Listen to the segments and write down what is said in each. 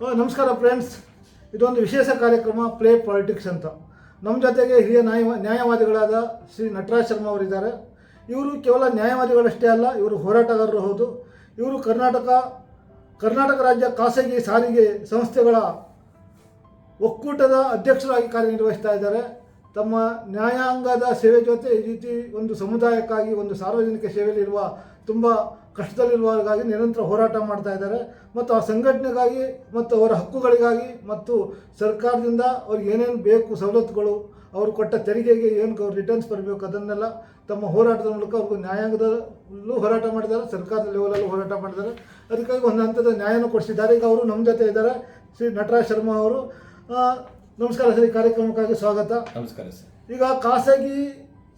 ನಮಸ್ಕಾರ ಫ್ರೆಂಡ್ಸ್ ಇದೊಂದು ವಿಶೇಷ ಕಾರ್ಯಕ್ರಮ ಪ್ಲೇ ಪಾಲಿಟಿಕ್ಸ್ ಅಂತ. ನಮ್ಮ ಜೊತೆಗೆ ಹಿರಿಯ ನ್ಯಾಯ, ನ್ಯಾಯವಾದಿಗಳಾದ ಶ್ರೀ ನಟರಾಜ್ ಶರ್ಮಾ ಅವರಿದ್ದಾರೆ. ಇವರು ಕೇವಲ ನ್ಯಾಯವಾದಿಗಳಷ್ಟೇ ಅಲ್ಲ, ಇವರು ಹೋರಾಟಗಾರರು ಹೌದು. ಇವರು ಕರ್ನಾಟಕ ಕರ್ನಾಟಕ ರಾಜ್ಯ ಖಾಸಗಿ ಸಾರಿಗೆ ಸಂಸ್ಥೆಗಳ ಒಕ್ಕೂಟದ ಅಧ್ಯಕ್ಷರಾಗಿ ಕಾರ್ಯನಿರ್ವಹಿಸ್ತಾ ಇದ್ದಾರೆ. ತಮ್ಮ ನ್ಯಾಯಾಂಗದ ಸೇವೆ ಜೊತೆ ಈ ರೀತಿ ಒಂದು ಸಮುದಾಯಕ್ಕಾಗಿ, ಒಂದು ಸಾರ್ವಜನಿಕ ಸೇವೆಯಲ್ಲಿರುವ ತುಂಬ ಕಷ್ಟದಲ್ಲಿರುವವರಿಗಾಗಿ ನಿರಂತರ ಹೋರಾಟ ಮಾಡ್ತಾ ಇದ್ದಾರೆ. ಮತ್ತು ಆ ಸಂಘಟನೆಗಾಗಿ ಮತ್ತು ಅವರ ಹಕ್ಕುಗಳಿಗಾಗಿ ಮತ್ತು ಸರ್ಕಾರದಿಂದ ಅವ್ರಿಗೆ ಏನೇನು ಬೇಕು ಸವಲತ್ತುಗಳು ಅವರು ಕೊಟ್ಟ ತೆರಿಗೆಗೆ ಏನು ಅವ್ರು ರಿಟರ್ನ್ಸ್ ಬರಬೇಕು ಅದನ್ನೆಲ್ಲ ತಮ್ಮ ಹೋರಾಟದ ಮೂಲಕ ಅವ್ರಿಗೂ ನ್ಯಾಯಾಂಗದಲ್ಲೂ ಹೋರಾಟ ಮಾಡಿದ್ದಾರೆ ಸರ್ಕಾರದ ಲೆವೆಲಲ್ಲೂ ಹೋರಾಟ ಮಾಡಿದ್ದಾರೆ. ಅದಕ್ಕಾಗಿ ಒಂದು ಹಂತದ ನ್ಯಾಯನೂ ಕೊಡಿಸಿದ್ದಾರೆ. ಈಗ ಅವರು ನಮ್ಮ ಜೊತೆ ಇದ್ದಾರೆ. ಶ್ರೀ ನಟರಾಜ್ ಶರ್ಮಾ ಅವರು. ನಮಸ್ಕಾರ ಸರ್ ಈ ಕಾರ್ಯಕ್ರಮಕ್ಕಾಗಿ ಸ್ವಾಗತ. ನಮಸ್ಕಾರ ಸರ್. ಈಗ ಖಾಸಗಿ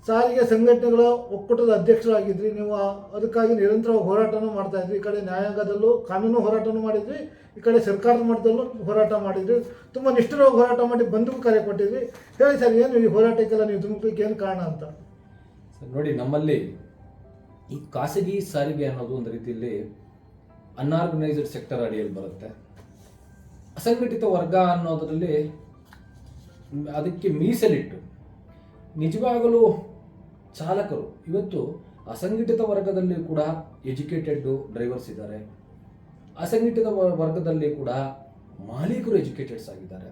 ಸಾರಿಗೆ ಸಂಘಟನೆಗಳ ಒಕ್ಕೂಟದ ಅಧ್ಯಕ್ಷರಾಗಿದ್ರಿ. ನೀವು ಅದಕ್ಕಾಗಿ ನಿರಂತರ ಹೋರಾಟನೂ ಮಾಡ್ತಾ ಇದ್ರಿ. ಈ ಕಡೆ ನ್ಯಾಯಾಂಗದಲ್ಲೂ ಕಾನೂನು ಹೋರಾಟನೂ ಮಾಡಿದ್ರಿ. ಈ ಕಡೆ ಸರ್ಕಾರದ ಮಟ್ಟದಲ್ಲೂ ಹೋರಾಟ ಮಾಡಿದ್ರಿ. ತುಂಬ ನಿಷ್ಠರವಾಗಿ ಹೋರಾಟ ಮಾಡಿ ಬಂದು ಕರೆ ಕೊಟ್ಟಿದ್ವಿ ಹೇಳಿ ಸರ್, ಏನು ಈ ಹೋರಾಟಕ್ಕೆಲ್ಲ ನೀವು ಧುಮುಕಲಿಕ್ಕೆ ಏನು ಕಾರಣ ಅಂತ? ಸರ್, ನೋಡಿ, ನಮ್ಮಲ್ಲಿ ಈ ಖಾಸಗಿ ಸಾರಿಗೆ ಅನ್ನೋದು ಒಂದು ರೀತಿಯಲ್ಲಿ ಅನ್ಆರ್ಗನೈಸ್ಡ್ ಸೆಕ್ಟರ್ ಅಡಿಯಲ್ಲಿ ಬರುತ್ತೆ. ಅಸಂಘಟಿತ ವರ್ಗ ಅನ್ನೋದರಲ್ಲಿ ಅದಕ್ಕೆ ಮೀಸಲಿಟ್ಟು ನಿಜವಾಗಲೂ ಚಾಲಕರು ಇವತ್ತು ಅಸಂಘಟಿತ ವರ್ಗದಲ್ಲಿ ಕೂಡ ಎಜುಕೇಟೆಡ್ ಡ್ರೈವರ್ಸ್ ಇದ್ದಾರೆ. ಅಸಂಘಟಿತ ವರ್ಗದಲ್ಲಿ ಕೂಡ ಮಾಲೀಕರು ಎಜುಕೇಟೆಡ್ಸ್ ಆಗಿದ್ದಾರೆ.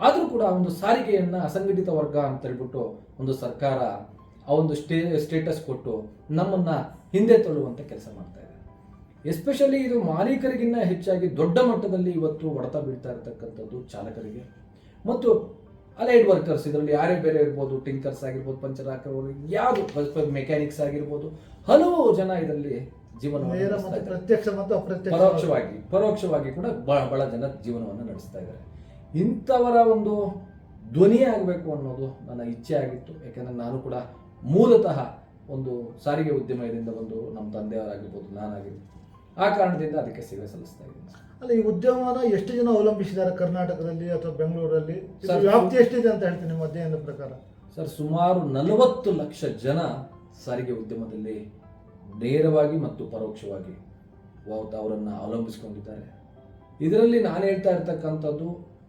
ಆದರೂ ಕೂಡ ಒಂದು ಸಾರಿಗೆಯನ್ನು ಅಸಂಘಟಿತ ವರ್ಗ ಅಂತ ಹೇಳ್ಬಿಟ್ಟು ಒಂದು ಸರ್ಕಾರ ಆ ಒಂದು ಸ್ಟೇ, ಸ್ಟೇಟಸ್ ಕೊಟ್ಟು ನಮ್ಮನ್ನ ಹಿಂದೆ ತಳ್ಳುವಂತ ಕೆಲಸ ಮಾಡ್ತಾ ಇದೆ. ಎಸ್ಪೆಷಲಿ ಇದು ಮಾಲೀಕರಿಗಿನ್ನ ಹೆಚ್ಚಾಗಿ ದೊಡ್ಡ ಮಟ್ಟದಲ್ಲಿ ಇವತ್ತು ಹೊಡೆತ ಬೀಳ್ತಾ ಇರತಕ್ಕಂಥದ್ದು ಚಾಲಕರಿಗೆ. ಮತ್ತು ಅಲೈಡ್ ವರ್ಕರ್ಸ್ ಇದರಲ್ಲಿ ಯಾರೇ ಬೇರೆ ಇರ್ಬೋದು ಟಿಂಕರ್ಸ್ ಆಗಿರ್ಬೋದು ಪಂಚರ್ ಹಾಕೋರು ಯಾವುದು ಮೆಕ್ಯಾನಿಕ್ಸ್ ಆಗಿರ್ಬೋದು ಹಲವು ಜನ ಇದರಲ್ಲಿ ಜೀವನ ನೇರ ಮತ್ತು ಪ್ರತ್ಯಕ್ಷ ಮತ್ತು ಪರೋಕ್ಷವಾಗಿ ಪರೋಕ್ಷವಾಗಿ ಕೂಡ ಬಹಳ ಬಹಳ ಜನ ಜೀವನವನ್ನು ನಡೆಸ್ತಾ ಇದ್ದಾರೆ. ಇಂಥವರ ಒಂದು ಧ್ವನಿ ಆಗಬೇಕು ಅನ್ನೋದು ನನ್ನ ಇಚ್ಛೆ ಆಗಿತ್ತು. ಯಾಕೆಂದರೆ ನಾನು ಕೂಡ ಮೂಲತಃ ಒಂದು ಸಾರಿಗೆ ಉದ್ಯಮದಿಂದ ಒಂದು ನಮ್ಮ ತಂದೆಯವರಾಗಿರ್ಬೋದು ನಾನಾಗಿರ್ಬೋದು. ಆ ಕಾರಣದಿಂದ ಅದಕ್ಕೆ ಸೇವೆ ಸಲ್ಲಿಸ್ತಾ ಇದ್ದೀನಿ. ಅಲ್ಲ ಈ ಉದ್ಯಮನ ಎಷ್ಟು ಜನ ಅವಲಂಬಿಸಿದ್ದಾರೆ ಕರ್ನಾಟಕದಲ್ಲಿ ಅಥವಾ ಬೆಂಗಳೂರಲ್ಲಿ? ಇದು ಸರ್, ವ್ಯಾಪ್ತಿ ಎಷ್ಟಿದೆ ಅಂತ ಹೇಳ್ತೀನಿ ನಿಮ್ಮ ಅಧ್ಯಯನದ ಪ್ರಕಾರ. ಸರ್ ಸುಮಾರು ನಲವತ್ತು ಲಕ್ಷ ಜನ ಸಾರಿಗೆ ಉದ್ಯಮದಲ್ಲಿ ನೇರವಾಗಿ ಮತ್ತು ಪರೋಕ್ಷವಾಗಿ ಅವತ್ತು ಅವರನ್ನು ಅವಲಂಬಿಸಿಕೊಂಡಿದ್ದಾರೆ. ಇದರಲ್ಲಿ ನಾನು ಹೇಳ್ತಾ ಇರ್ತಕ್ಕಂಥದ್ದು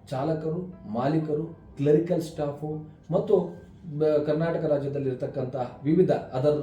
ಚಾಲಕರು ಮಾಲೀಕರು ಕ್ಲರಿಕಲ್ ಸ್ಟಾಫು ಮತ್ತು ಬ- ಕರ್ನಾಟಕ ರಾಜ್ಯದಲ್ಲಿ ಇರ್ತಕ್ಕಂಥ ವಿವಿಧ ಅದರ್